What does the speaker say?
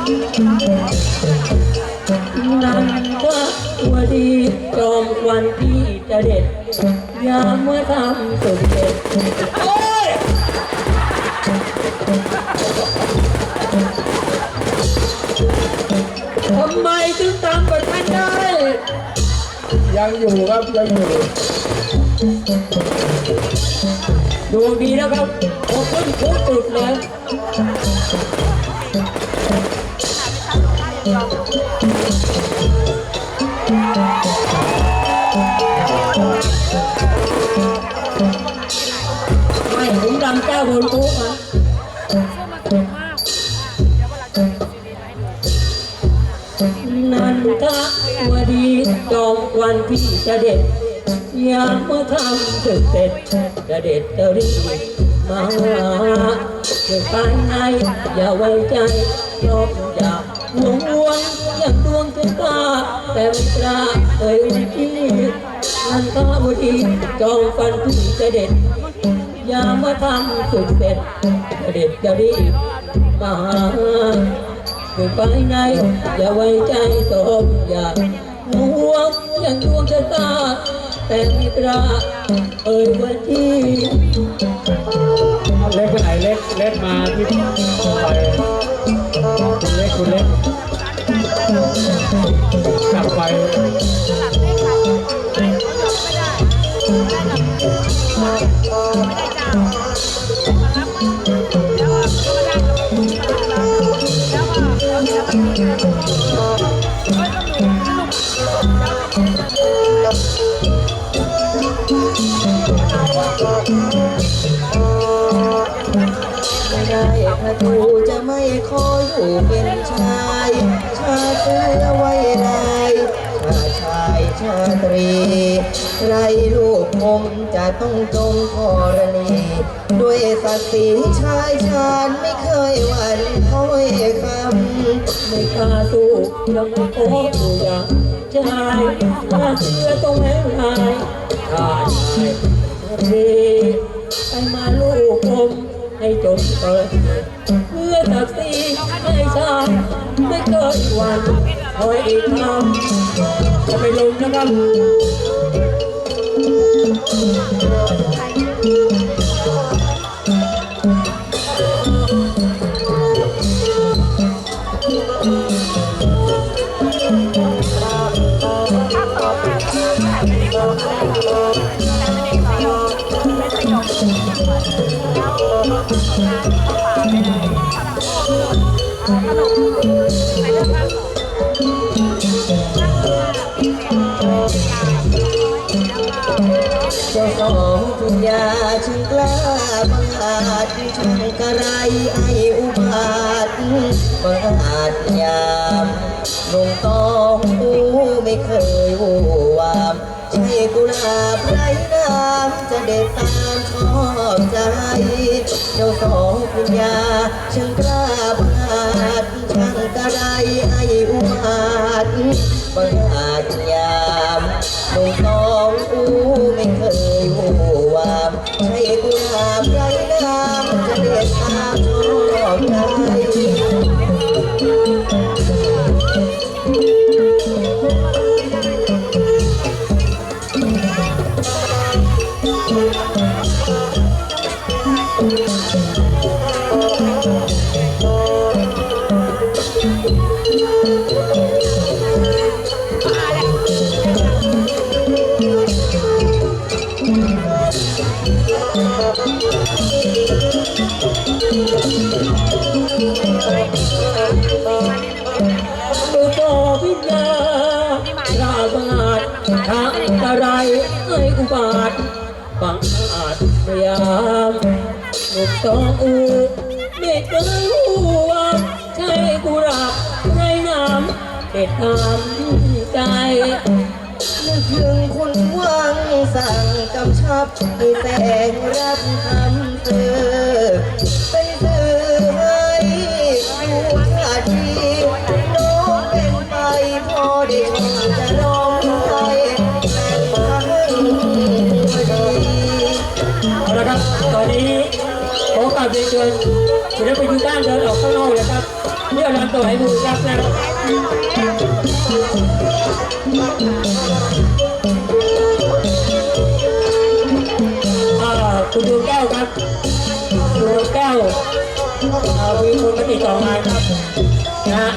นั่นก็ตัวดีจอมวันที่จะเด็ดยามเมื่อทำสุดเด็ดโอ้ยทำไมถึงตามไปทันได้ ยังอยู่ครับยังอยู่ดูดีนะครับผมเพิ่งพูดจุดเลย ไม่ผมรำเจ้าบนทุกอะนันทะวดีจอมวันที่จะเด็ดยามเมื่อทำถึงเสร็จจะเด็ดจะรีบมาเกิดภายในอย่าไว้ใจเพราะอยากหวงหวงอย่างดวง แต่ไม่กล้าเอ่ยวิธีนันทาวดีจอมฟันที่จะเด็ดยามเมื่อทำถึงเสร็จจะเด็ดจะรีบมาเกิดภายในอย่าไว้ใจสมอยากหวงอย่างดวงชะตาแต่ม่กล้าเอ่ยว่าที่เล็กไปไหนเล็กเล็กมาที่ กลับไปไม่ ได้พระทูจะไม่ขออยู่เป็นชาย ชาเชื้อไว้ลายชาชายชาตรีไรลูกคงจะต้องจงกรณีด้วยศักดิ์ศรีชายชาญไม่เคยหวั่นคอยคำไม่กล้าสู้ยังไม่โอ้อยู่อย่างชายถ้าเชื่อต้องแม้ลายถ้าชายดีไปมาลูกกลม ให้จนเกิดเพื่อศักดิ์ศรีให้ชายไม่เกิดวันคอยอีกคำจะไม่ลงนะครับ เจ้าสองทุนยาช่างกล้าบังอาจช่างกระไรไออุบาทบังอาจยามลงต้องหูไม่เคยหูวามใช่กุหลาบไรน้ำจะเด็ดตามชอ อบใจ เจ้าสองปัญญาช่างกล้าบังอาดช่างกระไรไอ้อุบาทบังอาจยา วิญญาราบาดทางอะไรเอ้ยอุบาทบังอาจพยายามหนุกตองอูไม่เคยหัวใช่กุหลาบไรน้ำเด็ดตามใจนึกถึงคุณวังสั่งกำชับให้แสงรับคำเตือน ตอนนี้ขอกราเรียนเชิญคุณได้ไปดูด้านเดินออกข้างนอกเลยครับเดี๋ยวเราตัวให้ดูครับนะอ่าคุณดวงแก้วครับดวงแก้วอามีคนมาติดต่องานครับนะฮะ